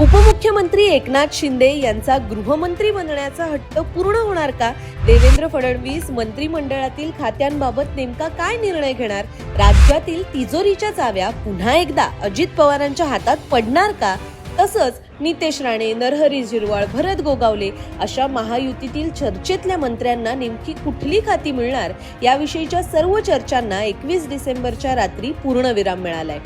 उपमुख्यमंत्री एकनाथ शिंदे यांचा गृहमंत्री बनण्याचा हट्ट पूर्ण होणार का? देवेंद्र फडणवीस मंत्रिमंडळातील खात्यांबाबत नेमका काय निर्णय घेणार? राज्यातील तिजोरीच्या चाव्या पुन्हा एकदा अजित पवारांच्या हातात पडणार का? तसंच नितेश राणे नरहरी झिरवाळ भरत गोगावले अशा महायुतीतील चर्चेतल्या मंत्र्यांना नेमकी कुठली खाती मिळणार? याविषयीच्या सर्व चर्चांना एकवीस डिसेंबरच्या रात्री पूर्णविराम मिळालाय.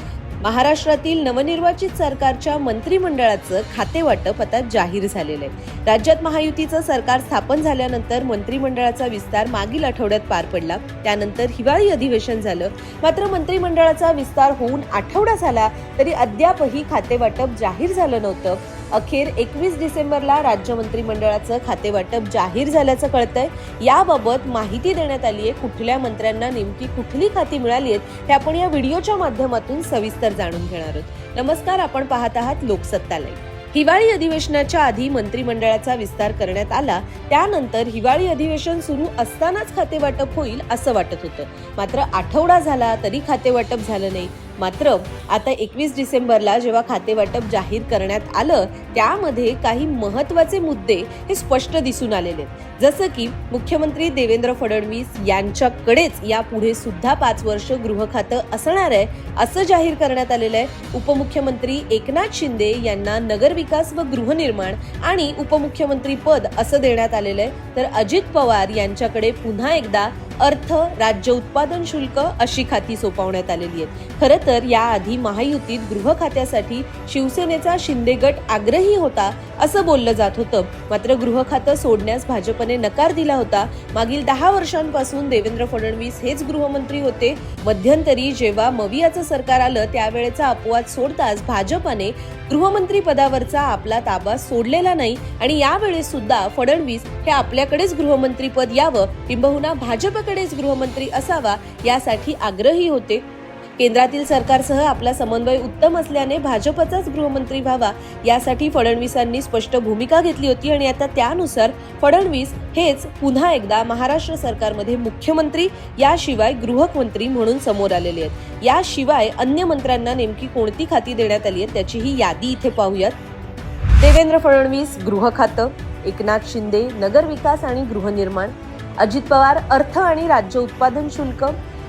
महाराष्ट्रातील नवनिर्वाचित सरकारच्या मंत्रिमंडळाचं खातेवाटप आता जाहीर झालेलं आहे. राज्यात महायुतीचं सरकार स्थापन झाल्यानंतर मंत्रिमंडळाचा विस्तार मागील आठवड्यात पार पडला. त्यानंतर हिवाळी अधिवेशन झालं. मात्र मंत्रिमंडळाचा विस्तार होऊन आठवडा झाला तरी अद्यापही खातेवाटप जाहीर झालं नव्हतं. अखेर एकवीस डिसेंबरला राज्य मंत्रिमंडळाचं खातेवाटप जाहीर झाल्याचं कळतंय. याबाबत माहिती देण्यात आली आहे कुठल्या मंत्र्यांना नेमकी कुठली खाती मिळाली आहेत हे आपण या व्हिडिओच्या माध्यमातून सविस्तर जाणून घेणार आहोत. नमस्कार आपण पाहत आहात लोकसत्तालय हिवाळी अधिवेशनाच्या आधी मंत्रिमंडळाचा विस्तार करण्यात आला. त्यानंतर हिवाळी अधिवेशन सुरू असतानाच खातेवाटप होईल असं वाटत होतं. मात्र आठवडा झाला तरी खातेवाटप झालं नाही. मात्र आता एकवीस डिसेंबरला जेव्हा खातेवाटप जाहीर करण्यात आलं त्यामध्ये काही महत्त्वाचे मुद्दे हे स्पष्ट दिसून आलेले जसं की मुख्यमंत्री देवेंद्र फडणवीस यांच्याकडेच यापुढे सुद्धा पाच वर्ष गृह खातं असणार आहे असं जाहीर करण्यात आलेलं आहे. उपमुख्यमंत्री एकनाथ शिंदे यांना नगरविकास व गृहनिर्माण आणि उपमुख्यमंत्री पद असं देण्यात आलेलं आहे. तर अजित पवार यांच्याकडे पुन्हा एकदा अर्थ राज्य उत्पादन शुल्क अशी खाती सोपवण्यात आलेली आहेत. खरं तर याआधी महायुतीत गृह खात्यासाठी शिवसेनेचा शिंदे गट आग्रही होता असं बोललं जात होतं. मात्र गृह खातं सोडण्यास भाजपने नकार दिला होता. मागील दहा वर्षांपासून देवेंद्र फडणवीस हेच गृहमंत्री होते. मध्यंतरी जेव्हा मवियाचं सरकार आलं त्यावेळेचा अपवाद सोडताच भाजपने गृहमंत्री पदावरचा आपला ताबा सोडलेला नाही. आणि यावेळेस सुद्धा फडणवीस हे आपल्याकडेच गृहमंत्री पद यावं किंबहुना भाजपकडेच गृहमंत्री असावा यासाठी आग्रही होते. केंद्रातील सरकारसह आपला समन्वय उत्तम असल्याने भाजपचाच गृहमंत्री व्हावा यासाठी फडणवीसांनी स्पष्ट भूमिका घेतली होती आणि आता त्यानुसार फडणवीस हेच पुन्हा एकदा महाराष्ट्र सरकारमध्ये मुख्यमंत्री याशिवाय गृहमंत्री म्हणून समोर आलेले आहेत. याशिवाय अन्य मंत्र्यांना नेमकी कोणती खाती देण्यात आली आहेत त्याची ही यादी इथे पाहूयात. देवेंद्र फडणवीस गृह खातं एकनाथ शिंदे नगरविकास आणि गृहनिर्माण अजित पवार अर्थ आणि राज्य उत्पादन शुल्क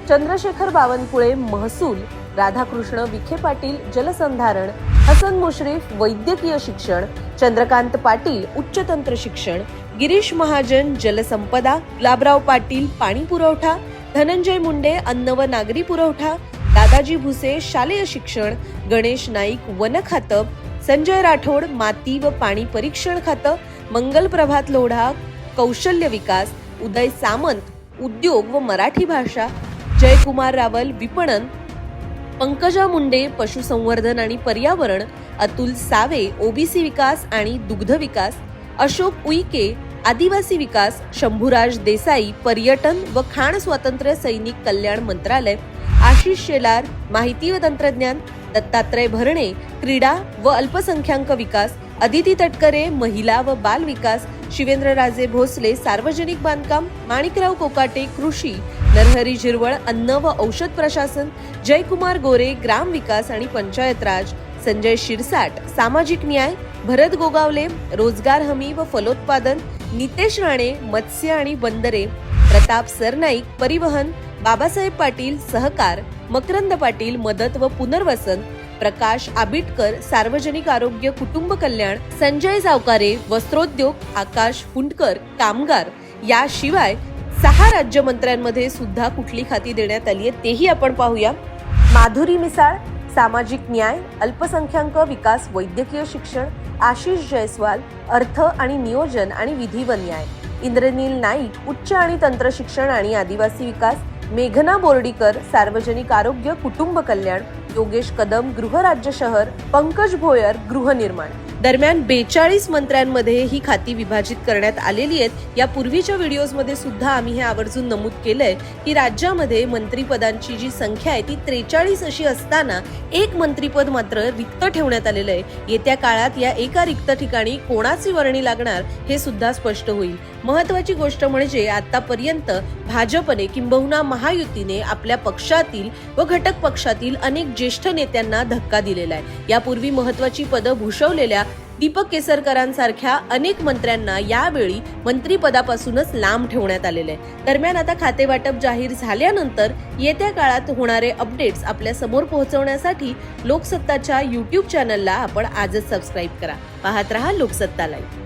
चंद्रशेखर बावनकुळे महसूल राधाकृष्ण विखे पाटील जलसंधारण हसन मुश्रीफ वैद्यकीय शिक्षण चंद्रकांत पाटील उच्चतंत्र शिक्षण गिरीश महाजन जलसंपदा गुलाबराव पाटील पाणी पुरवठा धनंजय मुंडे अन्न व नागरी पुरवठा दादाजी भुसे शालेय शिक्षण गणेश नाईक वन खातं संजय राठोड माती व पाणी परीक्षण खातं मंगल प्रभात लोढा कौशल्य विकास उदय सामंत उद्योग व मराठी भाषा जयकुमार रावल विपणन पंकजा मुंडे पशुसंवर्धन आणि पर्यावरण अतुल सावे ओबीसी विकास आणि दुग्ध विकास अशोक उईके आदिवासी विकास शंभूराज देसाई पर्यटन व खाण स्वातंत्र्य सैनिक कल्याण मंत्रालय आशिष शेलार माहिती व तंत्रज्ञान दत्तात्रय भरणे क्रीडा व अल्पसंख्याक विकास अदिती तटकरे महिला व बाल विकास शिवेंद्रराजे भोसले सार्वजनिक बांधकाम माणिकराव कोकाटे कृषी नरहरी झिरवळ अन्न व औषध प्रशासन जयकुमार गोरे ग्राम विकास आणि पंचायत राज संजय शिरसाट सामाजिक न्याय भरत गोगावले रोजगार हमी व फलोत्पादन नितेश राणे मत्स्य आणि बंदरे प्रताप सरनाईक परिवहन बाबासाहेब पाटील सहकार मकरंद पाटील मदत व पुनर्वसन प्रकाश आबिटकर सार्वजनिक आरोग्य कुटुंब कल्याण संजय जावकारे वस्त्रोद्योग आकाश हुंडकर कामगार याशिवाय सहा राज्यमंत्र्यांमध्ये सुद्धा कुठली खाती देण्यात आली आहे तेही आपण पाहूया. माधुरी मिसाळ सामाजिक न्याय अल्पसंख्याक विकास वैद्यकीय शिक्षण आशिष जयस्वाल अर्थ आणि नियोजन आणि विधी व न्याय. इंद्रनील नाईक उच्च आणि तंत्र शिक्षण आणि आदिवासी विकास मेघना बोर्डीकर सार्वजनिक आरोग्य कुटुंब कल्याण योगेश कदम गृहराज्य शहर पंकज भोयर गृहनिर्माण. दरम्यान बेचाळीस मंत्र्यांमध्ये ही खाती विभाजित करण्यात आलेली आहेत. या पूर्वीच्या व्हिडिओजमध्ये सुद्धा आम्ही हे आवर्जून नमूद केलंय की राज्यामध्ये मंत्रीपदांची जी संख्या आहे ती त्रेचाळीस अशी असताना एक मंत्रीपद मात्र रिक्त ठेवण्यात आलेलं आहे. येत्या काळात या एका रिक्त ठिकाणी कोणाची वर्णी लागणार हे सुद्धा स्पष्ट होईल. महत्वाची गोष्ट म्हणजे आतापर्यंत भाजपने किंबहुना महायुतीने आपल्या पक्षातील व घटक पक्षातील अनेक ज्येष्ठ नेत्यांना धक्का दिलेला आहे. यापूर्वी महत्वाची पदं भूषवलेल्या दीपक केसरकरांसारख्या अनेक मंत्र्यांना यावेळी मंत्रिपदापासूनच लांब ठेवण्यात आलेले आहे. दरम्यान आता खातेवाटप जाहीर झाल्यानंतर येत्या काळात होणारे अपडेट्स आपल्यासमोर पोहोचवण्यासाठी लोकसत्ताच्या युट्यूब चॅनलला आपण आजच सबस्क्राईब करा. पाहत रहा लोकसत्ता लाईव्ह